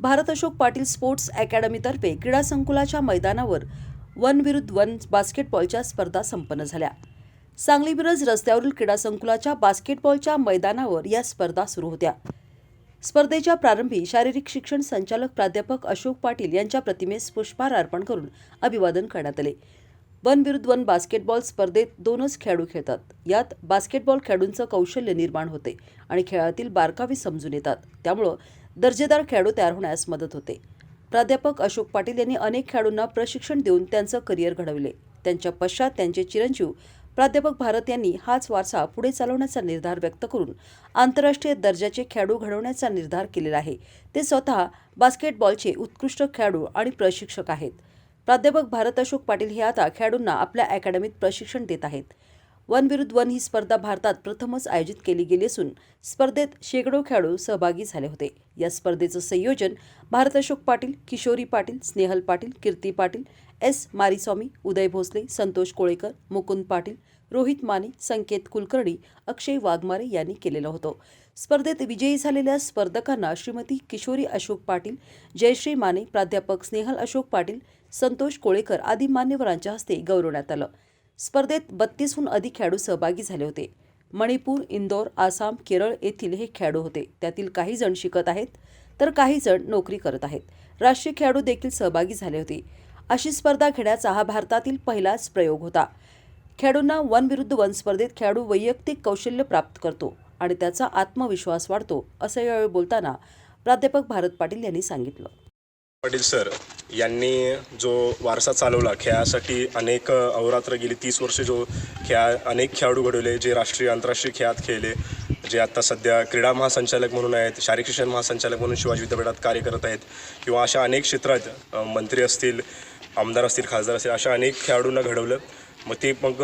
Bharat Ashok Patil sports अकॅडमीतर्फे क्रीडा संकुलाच्या मैदानावर वन विरुद्ध वन बास्केटबॉलच्या स्पर्धा संपन्न झाल्या. सांगली मिरज रस्त्यावरील क्रीडा संकुलाच्या बास्केटबॉलच्या मैदानावर या स्पर्धा सुरू होत्या. स्पर्धेच्या प्रारंभी शारीरिक शिक्षण संचालक प्राध्यापक अशोक पाटील यांच्या प्रतिमेस पुष्पहार अर्पण करून अभिवादन करण्यात आले. वन विरुद्ध वन बास्केटबॉल स्पर्धेत दोनच खेळाडू खेळतात. यात बास्केटबॉल खेळाडूंचं कौशल्य निर्माण होते आणि खेळातील बारकावे समजून येतात. त्यामुळं दर्जेदार खेळाडू तयार होण्यास मदत होते. प्राध्यापक अशोक पाटील यांनी अनेक खेळाडूंना प्रशिक्षण देऊन त्यांचं करिअर घडवले. त्यांच्या पश्चात त्यांचे चिरंजीव प्राध्यापक भारत यांनी हाच वारसा पुढे चालवण्याचा निर्धार व्यक्त करून आंतरराष्ट्रीय दर्जाचे खेळाडू घडवण्याचा निर्धार केलेला आहे. ते स्वतः बास्केटबॉलचे उत्कृष्ट खेळाडू आणि प्रशिक्षक आहेत. प्राध्यापक भारत अशोक पाटील हे आता खेळाडूंना आपल्या अकॅडमीत प्रशिक्षण देत आहेत. वन विरुद्ध वन ही स्पर्धा भारतात प्रथमच आयोजित केली गेली असून स्पर्धेत शेकडो खेळाडू सहभागी झाले होते. या स्पर्धेचं संयोजन भारत अशोक पाटील किशोरी पाटील स्नेहल पाटील कीर्ती पाटील एस मारीस्वामी उदय भोसले संतोष कोळेकर मुकुंद पाटील रोहित माने संकेत कुलकर्णी अक्षय वाघमारे यांनी केलेलं होतं. स्पर्धेत विजयी झालेल्या स्पर्धकांना श्रीमती किशोरी अशोक पाटील जयश्री माने प्राध्यापक स्नेहल अशोक पाटील संतोष कोळेकर आदी मान्यवरांच्या हस्ते गौरवण्यात आलं. स्पर्धेत बत्तीसहून अधिक खेळाडू सहभागी झाले होते. मणिपूर इंदोर आसाम केरळ येथील हे खेळाडू होते. त्यातील काही जण शिकत आहेत तर काही जण नोकरी करत आहेत. राष्ट्रीय खेळाडू देखील सहभागी झाले होते. अशी स्पर्धा घेण्याचा हा भारतातील पहिलाच प्रयोग होता. खेळाडूंना वन विरुद्ध वन स्पर्धेत खेळाडू वैयक्तिक कौशल्य प्राप्त करतो आणि त्याचा आत्मविश्वास वाढतो असं यावेळी बोलताना प्राध्यापक भारत पाटील यांनी सांगितलं. पाटील सर यांनी जो वारसा चालवला खेळासाठी अनेक अवरात्र गेली तीस वर्षे जो खेळा अनेक खेळाडू घडवले जे राष्ट्रीय आंतरराष्ट्रीय खेळात खेळले जे आत्ता सध्या क्रीडा महासंचालक म्हणून आहेत शारीरिक शिक्षण महासंचालक म्हणून शिवाजी विद्यापीठात कार्य करत आहेत किंवा अशा अनेक क्षेत्रात मंत्री असतील आमदार असतील खासदार असतील अशा अनेक खेळाडूंना घडवलं. मग ते मग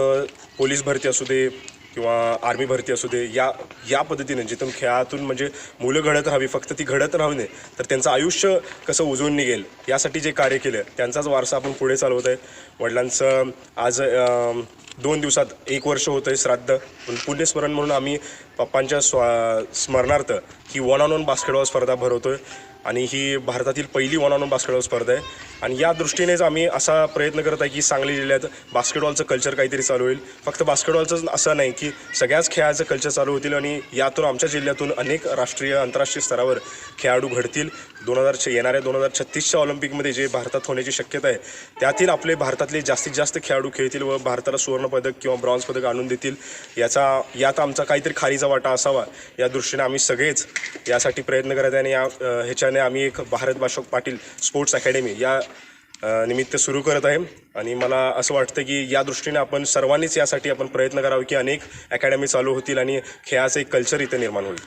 पोलीस भरती असू दे किंवा आर्मी भरती असू दे या या पद्धतीने जिथून खेळातून म्हणजे मुलं घडत राहावी फक्त ती घडत राहू नये तर त्यांचं आयुष्य कसं उजवून निघेल यासाठी जे कार्य केलं त्यांचाच वारसा आपण पुढे चालवत आहे. वडिलांचं आज दोन दिवसात एक वर्ष होतं आहे श्राद्ध. पण पुण्यस्मरण म्हणून आम्ही पप्पांच्या स्वा स्मरणार्थ ही वन ऑन वन बास्केटबॉल स्पर्धा भरवतो आहे आणि ही भारतातील पहिली वन ऑन वन बास्केटबॉल स्पर्धा आहे. आणि या दृष्टीनेच आम्ही असा प्रयत्न करत आहे की सांगली जिल्ह्यात बास्केटबॉलचं कल्चर काहीतरी चालू होईल. फक्त बास्केटबॉलचं असं नाही की सगळ्याच खेळाचं कल्चर चालू होतील आणि यातून आमच्या जिल्ह्यातून अनेक राष्ट्रीय आंतरराष्ट्रीय स्तरावर खेळाडू घडतील. दोन हजार येणाऱ्या दोन हजार छत्तीसच्या ऑलिम्पिकमध्ये जे भारतात होण्याची शक्यता आहे त्यातील आपले भारतातले जास्तीत जास्त खेळाडू खेळतील व भारताला सुवर्णपदक किंवा ब्रॉन्झ पदक आणून देतील. याचा यात आमचा काहीतरी खारीचा वाटा असावा. या दृष्टीने आम्ही सगळेच यासाठी प्रयत्न करत आहे आणि या ह्याच्या ह्याच्याने आम्ही एक भारत अशोक पाटील स्पोर्ट्स अकॅडमी या निमित्त सुरू करत आहे. आणि मला असं वाटतं की या दृष्टीने आपण सर्वांनीच यासाठी आपण प्रयत्न करावे की अनेक अकॅडमी चालू होतील आणि खेळाचं एक कल्चर इथे निर्माण होईल.